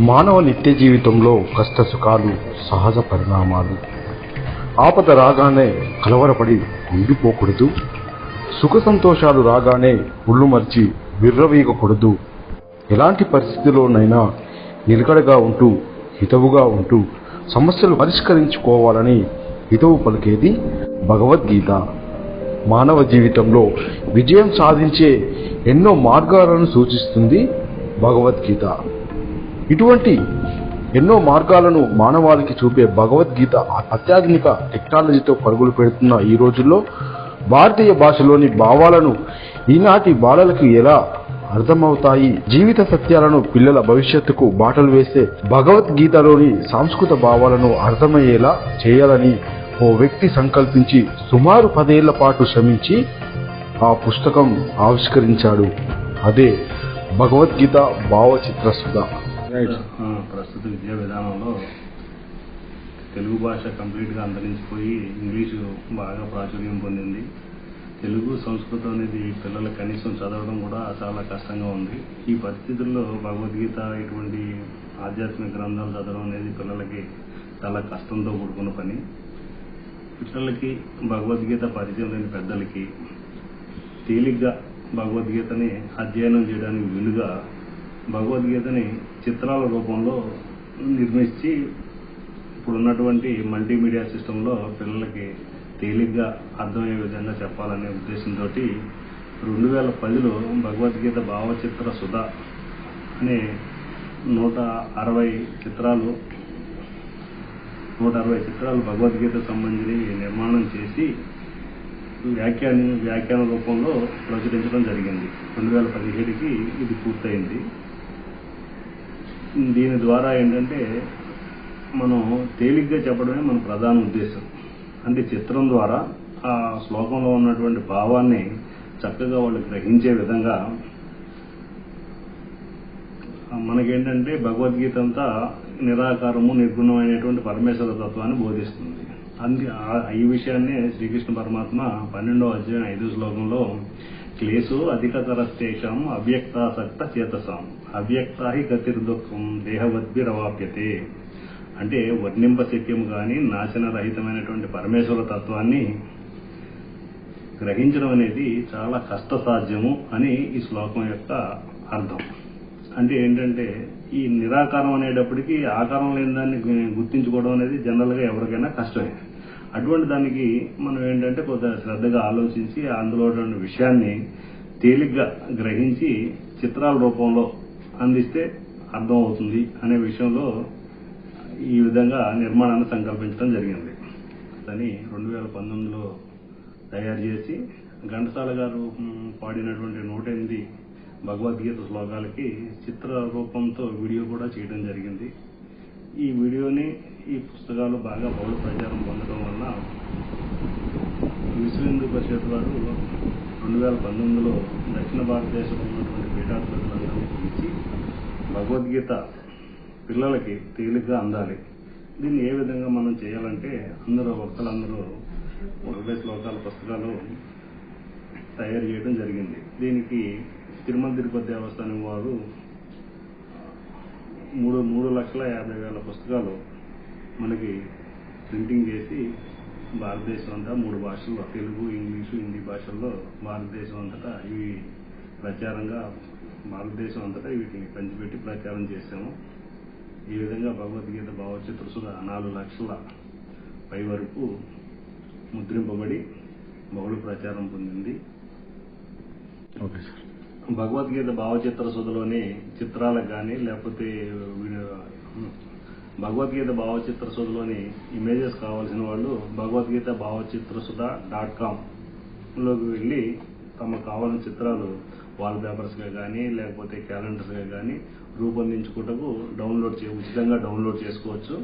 మానవ నిత్య జీవితంలో కష్ట సుఖాలు సహజ పరిణామాలు. ఆపద రాగానే కలవరపడి ఉండిపోకూడదు. సుఖ సంతోషాలు రాగానే ఒళ్ళు మర్చి విర్రవీయకూడదు ఎలాంటి పరిస్థితిలోనైనా నిలకడగా ఉంటూ హితవుగా ఉంటూ సమస్యలు పరిష్కరించుకోవాలని హితవు పలికేది భగవద్గీత. మానవ జీవితంలో విజయం సాధించే ఎన్నో మార్గాలను సూచిస్తుంది భగవద్గీత. ఇటువంటి ఎన్నో మార్గాలను మానవాళికి చూపే భగవద్గీత అత్యాధునిక టెక్నాలజీతో పరుగులు పెడుతున్న ఈ రోజుల్లో భారతీయ భాషలోని భావాలను ఈనాటి బాలలకు ఎలా అర్థమవుతాయి? జీవిత సత్యాలను పిల్లల భవిష్యత్తుకు బాటలు వేసే భగవద్గీతలోని సాంస్కృత భావాలను అర్థమయ్యేలా చేయాలని ఓ వ్యక్తి సంకల్పించి సుమారు పదేళ్ళ పాటు శ్రమించి ఆ పుస్తకం ఆవిష్కరించాడు. అదే భగవద్గీత భావచిత్రసుగా ప్రస్తుత విద్యా విధానంలో తెలుగు భాష కంప్లీట్గా అంతరించిపోయి ఇంగ్లీషు బాగా ప్రాచుర్యం పొందింది. తెలుగు సంస్కృతం అనేది పిల్లలు కనీసం చదవడం కూడా చాలా కష్టంగా ఉంది. ఈ పరిస్థితుల్లో భగవద్గీత ఇటువంటి ఆధ్యాత్మిక గ్రంథాలు చదవడం అనేది పిల్లలకి చాలా కష్టంతో కూడుకున్న పని. పిల్లలకి భగవద్గీత పరిచయం లేని పెద్దలకి తేలిగ్గా భగవద్గీతని అధ్యయనం చేయడానికి వీలుగా భగవద్గీతని చిత్రాల రూపంలో నిర్మించి ఇప్పుడున్నటువంటి మల్టీమీడియా సిస్టంలో పిల్లలకి తేలిగ్గా అర్థమయ్యే విధంగా చెప్పాలనే ఉద్దేశంతో రెండు వేల పదిలో భగవద్గీత భావచిత్ర సుధ అనే నూట అరవై చిత్రాలు నూట అరవై చిత్రాలు భగవద్గీత సంబంధించి నిర్మాణం చేసి వ్యాఖ్యాన వ్యాఖ్యాన రూపంలో ప్రచురించడం జరిగింది. రెండు వేల పదిహేడుకి ఇది పూర్తయింది. దీని ద్వారా ఏంటంటే మనం తేలిగ్గా చెప్పడమే మన ప్రధాన ఉద్దేశం. అంటే చిత్రం ద్వారా ఆ శ్లోకంలో ఉన్నటువంటి భావాన్ని చక్కగా వాళ్ళు గ్రహించే విధంగా మనకేంటంటే భగవద్గీత అంతా నిరాకారము నిర్గుణమైనటువంటి పరమేశ్వర తత్వాన్ని బోధిస్తుంది. అందుకే ఈ విషయాన్నే శ్రీకృష్ణ పరమాత్మ పన్నెండవ అధ్యాయం ఐదో శ్లోకంలో క్లేశో అధికతరస్తేషం అవ్యక్తాసక్త చేతసాం అవ్యక్త హి గతిర్దుఃఖం దేహవద్భిరవాప్యతే అంటే వర్ణింప శక్యం కానీ నాశనరహితమైనటువంటి పరమేశ్వర తత్వాన్ని గ్రహించడం అనేది చాలా కష్టసాధ్యము అని ఈ శ్లోకం యొక్క అర్థం. అంటే ఏంటంటే ఈ నిరాకారం అనేటప్పటికీ ఆకారం లేని దాన్ని గుర్తించుకోవడం అనేది జనరల్గా ఎవరికైనా కష్టమే. అటువంటి దానికి మనం ఏంటంటే కొంత శ్రద్ధగా ఆలోచించి అందులో ఉన్నటువంటి విషయాన్ని తేలిగ్గా గ్రహించి చిత్రాల రూపంలో అందిస్తే అర్థం అవుతుంది అనే విషయంలో ఈ విధంగా నిర్మాణాన్ని సంకల్పించడం జరిగింది. దాన్ని రెండు వేల పంతొమ్మిదిలో తయారు చేసి ఘంటసాల గారు పాడినటువంటి నూట ఎనిమిది భగవద్గీత శ్లోకాలకి చిత్ర రూపంతో వీడియో కూడా చేయడం జరిగింది. ఈ వీడియోని ఈ పుస్తకాలు బాగా బహుళ ప్రచారం పొందడం వల్ల విశ్వ పరిషత్ వారు రెండు వేల పంతొమ్మిదిలో దక్షిణ భారతదేశంలో ఉన్నటువంటి పీఠాధిపతులందరినీ పిలిచి భగవద్గీత పిల్లలకి తేలిగ్గా అందాలి. దీన్ని ఏ విధంగా మనం చేయాలంటే అందరూ భక్తులందరూ ఒకటే శ్లోకాల పుస్తకాలు తయారు చేయడం జరిగింది. దీనికి తిరుమల తిరుపతి దేవస్థానం వారు మూడు మూడు లక్షల యాభై వేల పుస్తకాలు మనకి ప్రింటింగ్ చేసి భారతదేశం అంతా మూడు భాషల్లో తెలుగు ఇంగ్లీషు హిందీ భాషల్లో భారతదేశం అంతటా ఇవి ప్రచారంగా భారతదేశం అంతటా వీటిని పంచిపెట్టి ప్రచారం చేశాము. ఈ విధంగా భగవద్గీత భావచిత్ర సుధా నాలుగు లక్షల పై వరకు ముద్రింపబడి బహుళ ప్రచారం పొందింది. Okay sir. భగవద్గీత భావచిత్ర సుధలోని చిత్రాలకు కానీ లేకపోతే భగవద్గీత భావచిత్ర సుధలోని ఇమేజెస్ కావాల్సిన వాళ్ళు భగవద్గీత భావచిత్ర సుధ డాట్ కామ్లోకి వెళ్ళి తమకు కావాల్సిన చిత్రాలు వాల్ పేపర్స్గా కానీ లేకపోతే క్యాలెండర్స్గా కానీ రూపొందించుకుంటకు డౌన్లోడ్ చే ఉచితంగా డౌన్లోడ్ చేసుకోవచ్చు.